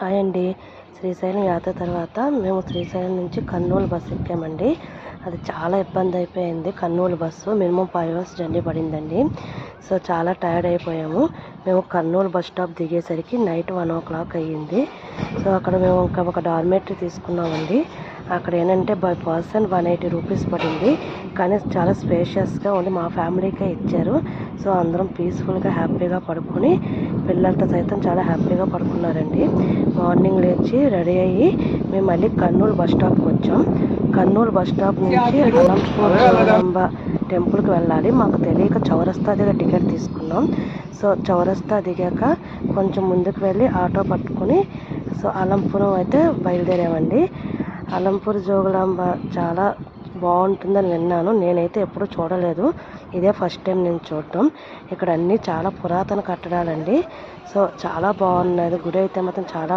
Hi అండి. శ్రీశైలం యాత్ర తర్వాత మేము శ్రీశైలం నుంచి కర్నూలు బస్సు ఎక్కామండి. అది చాలా ఇబ్బంది అయిపోయింది. Kurnool bus minimum five hours journey పడిందండి. సో చాలా టైర్డ్ అయిపోయాము. మేము కర్నూలు బస్ స్టాప్ దిగేసరికి నైట్ వన్ ఓ క్లాక్ అయ్యింది. సో అక్కడ మేము ఇంకా ఒక డార్మెటరీ తీసుకున్నామండి. అక్కడ ఏంటంటే by person one eighty rupees పడింది. కానీ చాలా స్పేషియస్గా ఉంది. మా ఫ్యామిలీకే ఇచ్చారు. సో అందరం పీస్ఫుల్గా హ్యాపీగా పడుకొని పిల్లలతో సైతం చాలా హ్యాపీగా పడుకున్నారండి. మార్నింగ్ లేచి రెడీ అయ్యి మేము మళ్ళీ కర్నూలు బస్ స్టాప్కి వచ్చాం. కర్నూలు బస్ స్టాప్ నుంచి అనంతపురంబ టెంపుల్కి వెళ్ళాలి. మాకు తెలియక చౌరస్తా దగ్గర టికెట్ తీసుకున్నాం. సో చౌరస్తా దిగాక కొంచెం ముందుకు వెళ్ళి ఆటో పట్టుకొని సో అలంపురం అయితే బయలుదేరామండి. అలంపూర్ జోగులాంబ చాలా బాగుంటుందని విన్నాను. నేనైతే ఎప్పుడూ చూడలేదు. ఇదే ఫస్ట్ టైం నేను చూడటం. ఇక్కడ అన్నీ చాలా పురాతన కట్టడాలండి. సో చాలా బాగున్నది గుడి అయితే మాత్రం చాలా